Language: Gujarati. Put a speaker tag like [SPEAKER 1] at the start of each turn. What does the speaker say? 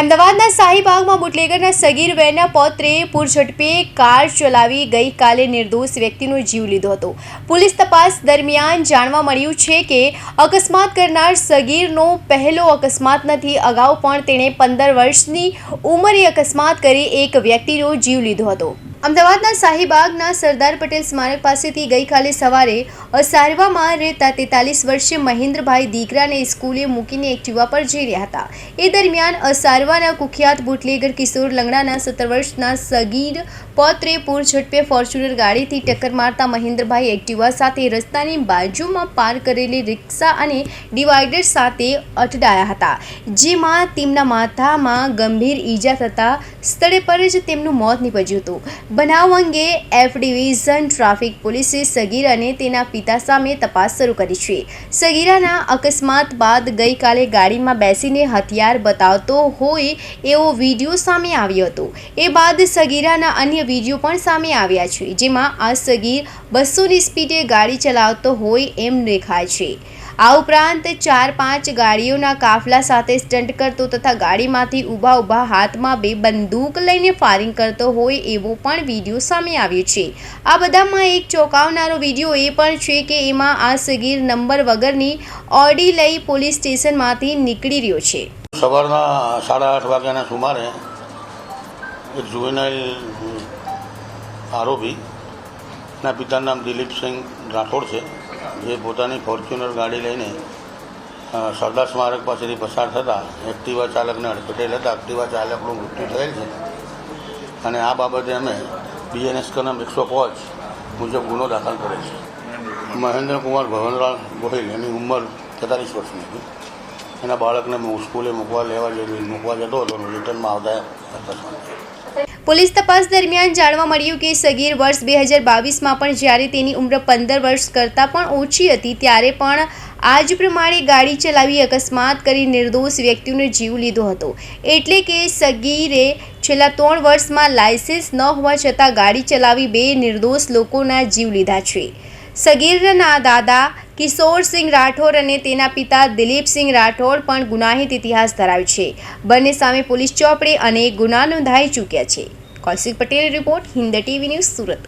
[SPEAKER 1] અમદાવાદના શાહીબાગમાં બુટલેગરના સગીર વેરના પૌત્રે પૂરઝડપે કાર ચલાવી ગઈકાલે નિર્દોષ વ્યક્તિનો જીવ લીધો હતો. પોલીસ તપાસ દરમિયાન જાણવા મળ્યું છે કે અકસ્માત કરનાર સગીરનો પહેલો અકસ્માત નથી. અગાઉ પણ તેણે પંદર વર્ષની ઉંમરે અકસ્માત કરી એક વ્યક્તિનો જીવ લીધો હતો. અમદાવાદના શાહીબાગના સરદાર પટેલ સ્મારક પાસેથી ગઈકાલે સવારે અસારવામાં રહેતા તેતાલીસ વર્ષીય મહેન્દ્રભાઈ દીકરાને સ્કૂલે મૂકીને એક્ટિવા પર જઈ રહ્યા હતા. એ દરમિયાન અસારવાના કુખ્યાત બુટલેગર કિશોર લંગડાના સત્તર વર્ષના સગીર પૌત્રે પૂર ઝડપે ફોર્ચ્યુનર ગાડીથી ટક્કર મારતા મહેન્દ્રભાઈ એક્ટિવા સાથે રસ્તાની બાજુમાં પાર કરેલી રિક્ષા અને ડિવાઈડર સાથે અટડાયા હતા, જેમાં તેમના માથામાં ગંભીર ઈજા થતાં સ્થળે પર જ તેમનું મોત નીપજ્યું હતું. બનાવ અંગે એફ ડિવિઝન ટ્રાફિક પોલીસે સગીર અને તેના પિતા સામે તપાસ શરૂ કરી છે. સગીરાના અકસ્માત બાદ ગઈકાલે ગાડીમાં બેસીને હથિયાર બતાવતો હોય એવો વીડિયો સામે આવ્યો હતો. એ બાદ સગીરાના અન્ય વીડિયો પણ સામે આવ્યા છે, જેમાં આ સગીર બસોની સ્પીડે ગાડી ચલાવતો હોય એમ દેખાય છે. આ ઉપરાંત ચાર પાંચ ગાડીઓના કાફલા સાથે સ્ટન્ટ કરતો તથા ગાડીમાંથી ઊભા ઊભા હાથમાં બે બંદૂક લઈને ફાયરિંગ કરતો હોય એવો પણ વીડિયો સામે આવ્યો છે. આ બધામાં એક ચોંકાવનારો વીડિયો એ પણ છે કે એમાં આ સગીર નંબર વગરની ઓડી લઈ પોલીસ સ્ટેશનમાંથી નીકળી રહ્યો છે.
[SPEAKER 2] સવારના સાડા આઠ વાગ્યાના સુમારે જુવેનાઇલ આરોપીના પિતાનું નામ દિલીપસિંહ રાઠોડ છે. જે પોતાની ફોર્ચ્યુનર ગાડી લઈને સરદાર સ્મારક પાસેથી પસાર થતાં એક્ટિવા ચાલકને અડફેટેલ હતા એક્ટિવા ચાલકનું મૃત્યુ થયેલ છે. અને આ બાબતે અમે બીએનએસ કલમ એકસો પાંચ મુજબ ગુનો દાખલ કરેલ છે. મહેન્દ્રકુમાર ભવનલાલ ગોહિલ એની ઉંમર તેતાલીસ વર્ષની હતી. એના બાળકને હું સ્કૂલે મૂકવા લેવા જઈ મૂકવા જતો હતો, રિટર્નમાં આવતા થયો.
[SPEAKER 1] પોલીસ તપાસ દરમિયાન જાણવા મળ્યું કે સગીર વર્ષ બે હજાર બાવીસમાં પણ જ્યારે તેની ઉંમર પંદર વર્ષ કરતાં પણ ઓછી હતી, ત્યારે પણ આ જ પ્રમાણે ગાડી ચલાવી અકસ્માત કરી નિર્દોષ વ્યક્તિનો જીવ લીધો હતો. એટલે કે સગીરે છેલ્લા ત્રણ વર્ષમાં લાયસન્સ ન હોવા છતાં ગાડી ચલાવી બે નિર્દોષ લોકોના જીવ લીધા છે. સગીરના દાદા કિશોરસિંહ રાઠોડ અને તેના પિતા દિલીપસિંહ રાઠોડ પણ ગુનાહિત ઇતિહાસ ધરાવે છે. બંને સામે પોલીસ ચોપડે અને ગુના નોંધાઈ ચૂક્યા છે. Kaushik Patel report, Hind TV news Surat.